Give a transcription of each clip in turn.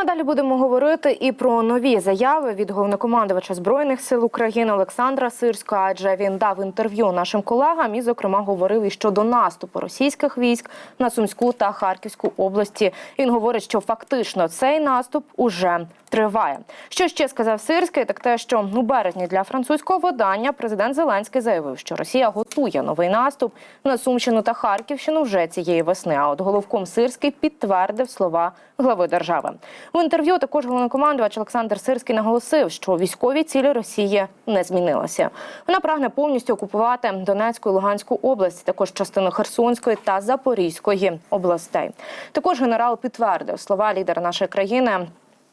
А далі будемо говорити і про нові заяви від головнокомандувача збройних сил України Олександра Сирського, адже він дав інтерв'ю нашим колегам і, зокрема, говорив і щодо наступу російських військ на Сумську та Харківську області. Він говорить, що фактично цей наступ уже триває. Що ще сказав Сирський? Так те, що у березні для французького видання президент Зеленський заявив, що Росія готує новий наступ на Сумщину та Харківщину вже цієї весни. А от головком Сирський підтвердив слова глави держави. У інтерв'ю також головнокомандувач Олександр Сирський наголосив, що військові цілі Росії не змінилися. Вона прагне повністю окупувати Донецьку і Луганську область, також частину Херсонської та Запорізької областей. Також генерал підтвердив слова лідера нашої країни.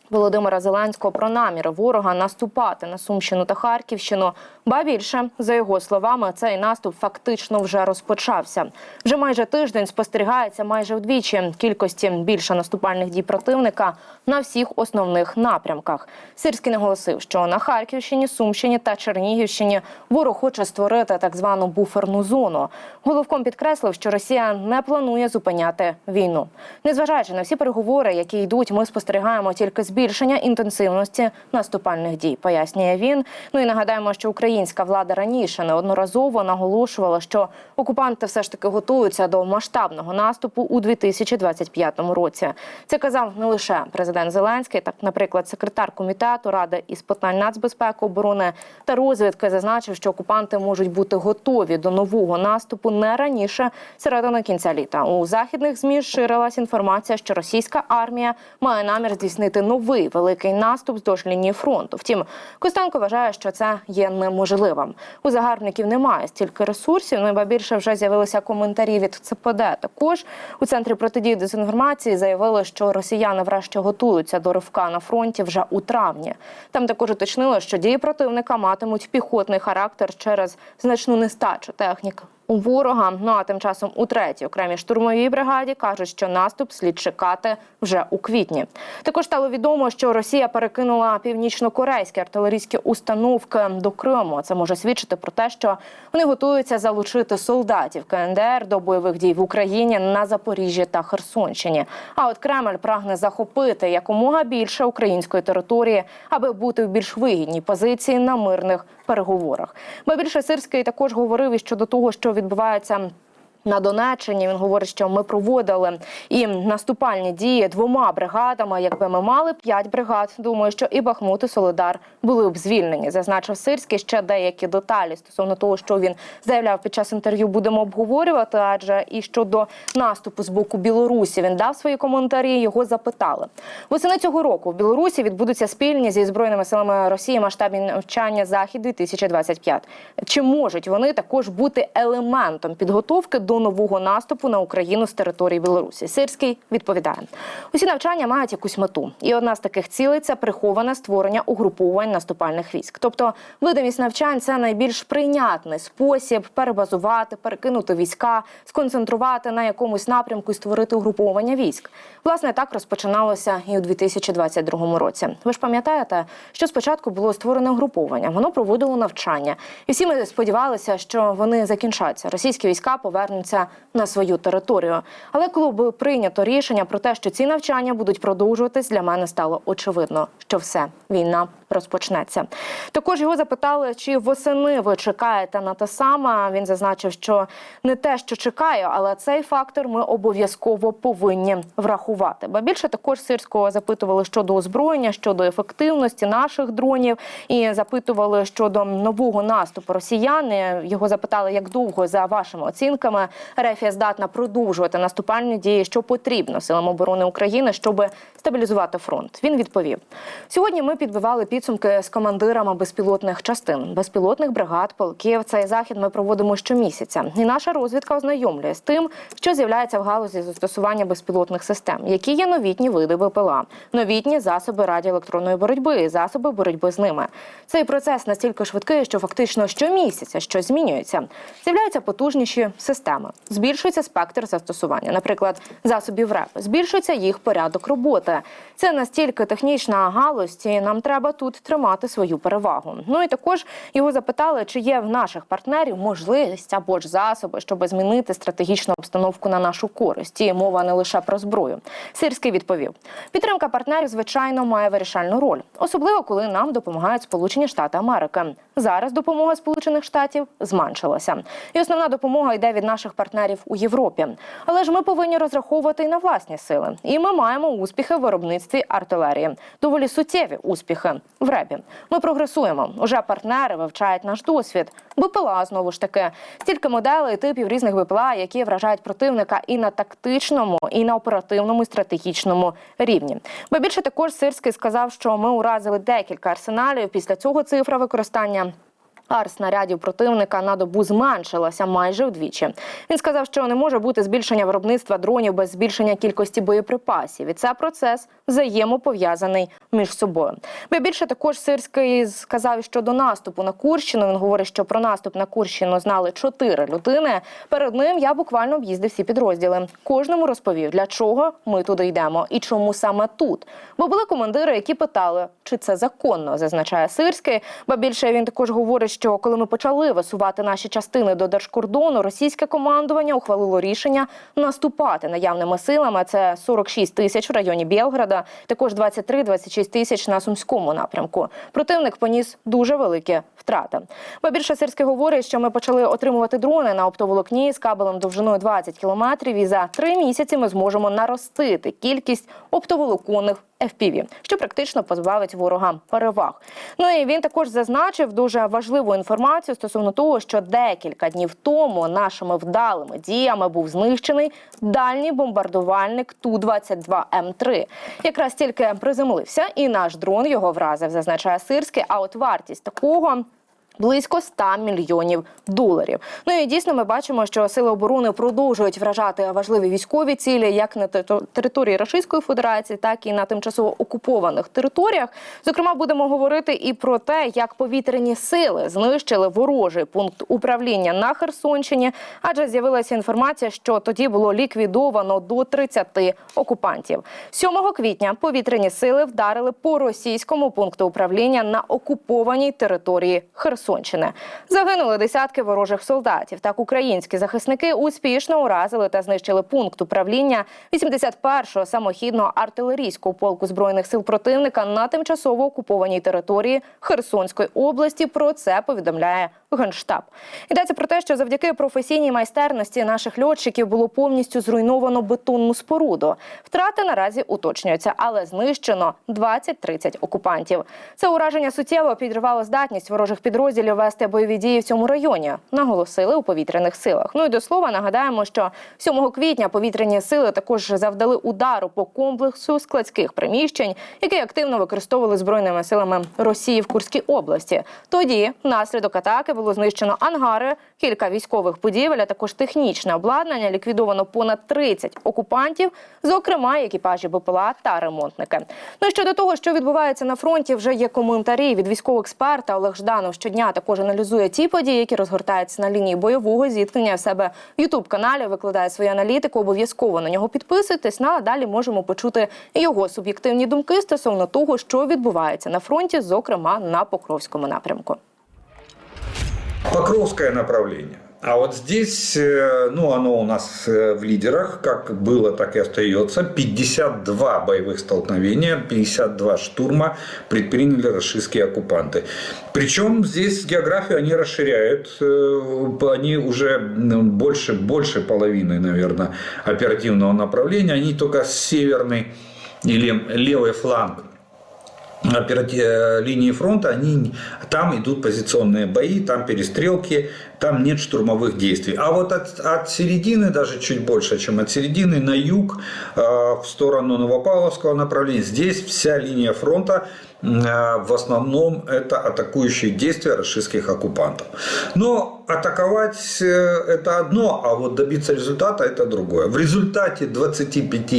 Володимира Зеленського про наміри ворога наступати на Сумщину та Харківщину. Ба більше за його словами, цей наступ фактично вже розпочався. Вже майже тиждень спостерігається майже вдвічі кількості більше наступальних дій противника на всіх основних напрямках. Сирський наголосив, що на Харківщині, Сумщині та Чернігівщині ворог хоче створити так звану буферну зону. Головком підкреслив, що Росія не планує зупиняти війну. Незважаючи на всі переговори, які йдуть, ми спостерігаємо тільки збільшення інтенсивності наступальних дій, пояснює він. Ну і нагадаємо, що українська влада раніше неодноразово наголошувала, що окупанти все ж таки готуються до масштабного наступу у 2025 році. Це казав не лише президент Зеленський, так, наприклад, секретар комітету ради із питань нацбезпеки, оборони та розвідки зазначив, що окупанти можуть бути готові до нового наступу не раніше середини кінця літа. У західних змі ширилась інформація, що російська армія має намір здійснити новий великий наступ здовж лінії фронту. Втім, Костенко вважає, що це є неможливим. У загарбників немає стільки ресурсів. Ну і ба більше вже з'явилися коментарі від ЦПД. Також у центрі протидії дезінформації заявили, що росіяни врешті готуються до ривка на фронті вже у травні. Там також уточнили, що дії противника матимуть піхотний характер через значну нестачу техніки. У ворога ну а тим часом у третій окремій штурмовій бригаді кажуть, що наступ слід чекати вже у квітні. Також стало відомо, що Росія перекинула північно-корейські артилерійські установки до Криму. Це може свідчити про те, що вони готуються залучити солдатів КНДР до бойових дій в Україні на Запоріжжі та Херсонщині. А от Кремль прагне захопити якомога більше української території, аби бути в більш вигідній позиції на мирних переговорах. Ба більше Сирський також говорив і щодо того, що відбувається. На Донеччині він говорить, що ми проводили і наступальні дії двома бригадами. Якби ми мали п'ять бригад, думаю, що і Бахмут, і Солидар були б звільнені. Зазначив Сирський ще деякі деталі стосовно того, що він заявляв під час інтерв'ю. Будемо обговорювати. Адже і щодо наступу з боку Білорусі він дав свої коментарі. Його запитали восени цього року. В Білорусі відбудуться спільні зі збройними силами Росії масштабні навчання захід 2025 Чи можуть вони також бути елементом підготовки до нового наступу на Україну з території Білорусі? Сирський відповідає: усі навчання мають якусь мету, і одна з таких цілей це приховане створення угруповань наступальних військ. Тобто, видимість навчань це найбільш прийнятний спосіб перебазувати, перекинути війська, сконцентрувати на якомусь напрямку і створити угруповання військ. Власне, так розпочиналося і у 2022 році. Ви ж пам'ятаєте, що спочатку було створено угруповання, воно проводило навчання, і всі ми сподівалися, що вони закінчаться. Російські війська повернуться на свою територію. Але коли було прийнято рішення про те, що ці навчання будуть продовжуватись, для мене стало очевидно, що все війна розпочнеться. Також його запитали, чи восени ви чекаєте на те саме. Він зазначив, що не те, що чекаю, але цей фактор ми обов'язково повинні врахувати. Ба більше також сирського запитували щодо озброєння, щодо ефективності наших дронів, і запитували щодо нового наступу росіян. Його запитали, як довго за вашими оцінками Рефія здатна продовжувати наступальні дії, що потрібно силам оборони України, щоб стабілізувати фронт. Він відповів: сьогодні. Ми підбивали підсумки з командирами безпілотних частин, безпілотних бригад, полків. Цей захід ми проводимо щомісяця, і наша розвідка ознайомлює з тим, що з'являється в галузі застосування безпілотних систем, які є новітні види БПЛА, новітні засоби радіоелектронної боротьби, і засоби боротьби з ними. Цей процес настільки швидкий, що фактично щомісяця щось змінюється. З'являються потужніші системи. Саме збільшується спектр застосування, наприклад, засобів РЕП, збільшується їх порядок роботи. Це настільки технічна галузь, і нам треба тут тримати свою перевагу. Ну і також його запитали, чи є в наших партнерів можливість або ж засоби, щоб змінити стратегічну обстановку на нашу користь. І мова не лише про зброю. Сирський відповів: підтримка партнерів, звичайно, має вирішальну роль, особливо коли нам допомагають Сполучені Штати Америки. Зараз допомога Сполучених Штатів зменшилася, і основна допомога йде від наших партнерів у Європі. Але ж ми повинні розраховувати і на власні сили. І ми маємо успіхи в виробництві артилерії, доволі суттєві успіхи в ребі. Ми прогресуємо. Уже партнери вивчають наш досвід. БПЛА знову ж таки стільки моделей типів різних БПЛА, які вражають противника і на тактичному, і на оперативному і стратегічному рівні. Бо більше також Сирський сказав, що ми уразили декілька арсеналів. Після цього цифра використання. Арснарядів противника на добу зменшилася майже вдвічі. Він сказав, що не може бути збільшення виробництва дронів без збільшення кількості боєприпасів. І це процес взаємопов'язаний між собою. Бо більше також Сирський сказав, що до наступу на Курщину він говорить, що про наступ на Курщину знали чотири людини. Перед ним я буквально об'їздив всі підрозділи. Кожному розповів, для чого ми туди йдемо і чому саме тут. Бо були командири, які питали, чи це законно, зазначає Сирський. Ба більше він також говорить, що коли ми почали висувати наші частини до держкордону, російське командування ухвалило рішення наступати наявними силами. Це 46 тисяч в районі Білграда, також 23-26 тисяч на сумському напрямку. Противник поніс дуже великі втрати. Ба більше говорить, що ми почали отримувати дрони на оптоволокні з кабелем довжиною 20 кілометрів, і за три місяці ми зможемо наростити кількість оптоволоконних FPV, що практично позбавить ворога переваг. Ну і він також зазначив дуже важливу інформацію стосовно того, що декілька днів тому нашими вдалими діями був знищений дальній бомбардувальник ту 22 м 3 Якраз тільки приземлився, і наш дрон його вразив, зазначає Сирський. А от вартість такого. Близько 100 мільйонів доларів. Ну і дійсно ми бачимо, що сили оборони продовжують вражати важливі військові цілі, як на території Російської Федерації, так і на тимчасово окупованих територіях. Зокрема, будемо говорити і про те, як повітряні сили знищили ворожий пункт управління на Херсонщині, адже з'явилася інформація, що тоді було ліквідовано до 30 окупантів. 7 квітня повітряні сили вдарили по російському пункту управління на окупованій території Херсонщини. Загинули десятки ворожих солдатів. Так українські захисники успішно уразили та знищили пункт управління 81-го самохідного артилерійського полку збройних сил противника на тимчасово окупованій території Херсонської області. Про це повідомляє Генштаб. Йдеться про те, що завдяки професійній майстерності наших льотчиків було повністю зруйновано бетонну споруду. Втрати наразі уточнюються, але знищено 20-30 окупантів. Це ураження суттєво підривало здатність ворожих підрозділів вести бойові дії в цьому районі. Наголосили у повітряних силах. Ну і до слова нагадаємо, що 7 квітня повітряні сили також завдали удару по комплексу складських приміщень, які активно використовували збройними силами Росії в Курській області. Тоді внаслідок атаки було знищено ангари, кілька військових будівель, а також технічне обладнання. Ліквідовано понад 30 окупантів, зокрема екіпажі БПЛА та ремонтники. Ну і щодо того, що відбувається на фронті, вже є коментарі від військового експерта Олег Жданов. Щодня також аналізує ті події, які розгортаються на лінії бойового зіткнення в себе в Ютуб каналі. Викладає свою аналітику. Обов'язково на нього підписуйтесь. Ну, а далі можемо почути його суб'єктивні думки стосовно того, що відбувається на фронті, зокрема на Покровському напрямку. Покровское направление. А вот здесь, э, ну, оно у нас э, в лидерах, как было, так и остается. 52 боевых столкновения, 52 штурма предприняли российские оккупанты. Причем здесь географию они расширяют. э, Они уже м, больше, больше половины, наверное, оперативного направления. Они только северный или левый фланг линии фронта, они, там идут позиционные бои, там перестрелки, там нет штурмовых действий. А вот от, от середины, даже чуть больше, чем от середины, на юг, э, в сторону Новопавловского направления, здесь вся линия фронта э, в основном это атакующие действия российских оккупантов. Но атаковать э, это одно, а вот добиться результата это другое. В результате 25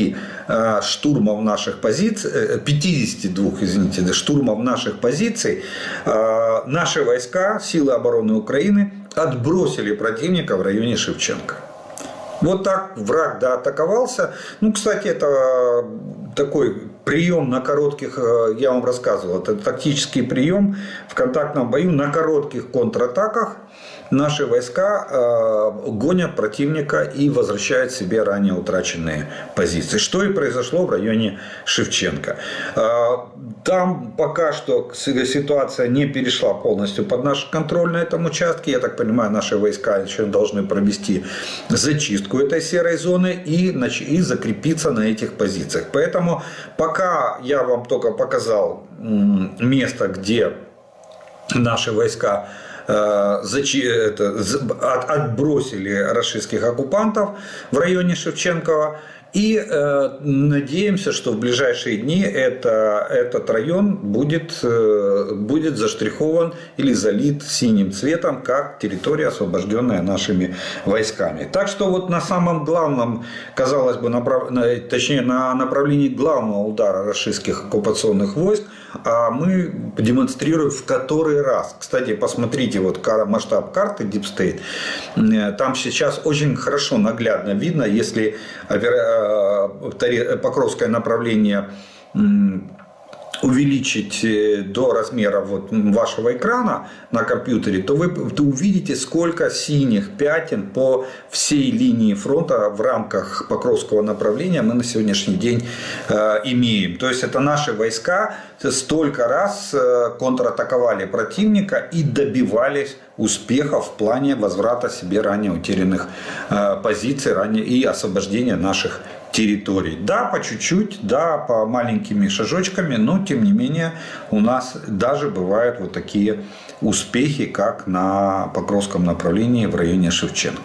э, штурмов наших позиций, э, 52, извините, штурмов наших позиций, э, наши войска, силы обороны Украины отбросили противника в районе Шевченко. Вот так враг да, атаковался. Ну, кстати, это такой прием на коротких, э, я вам рассказывал, это тактический прием в контактном бою на коротких контратаках. Наши войска э, гонят противника и возвращают себе ранее утраченные позиции. Что и произошло в районе Шевченко. Э, там пока что ситуация не перешла полностью под наш контроль на этом участке. Я так понимаю, наши войска еще должны провести зачистку этой серой зоны и, и закрепиться на этих позициях. Поэтому пока я вам только показал место, где наши войска э, отбросили российских оккупантов в районе Шевченкова. И э, надеемся, что в ближайшие дни это, этот район будет, э, будет заштрихован или залит синим цветом, как территория, освобожденная нашими войсками. Так что вот на самом главном, казалось бы, направ- на- точнее на направлении главного удара российских оккупационных войск мы демонстрируем в который раз. Кстати, посмотрите вот масштаб карты Deep State. Э, Там сейчас очень хорошо наглядно видно, если э, Таре- Покровское направление увеличить э, до размера вот вашего экрана на компьютере, то вы увидите, сколько синих пятен по всей линии фронта в рамках Покровского направления мы на сегодняшний день э, имеем. То есть это наши войска столько раз э, контратаковали противника и добивались успеха в плане возврата себе ранее утерянных позиций ранее и освобождения наших территорий. Да, по чуть-чуть, да, по маленькими шажочками, но тем не менее у нас даже бывают вот такие успехи, как на Покровском направлении в районе Шевченко.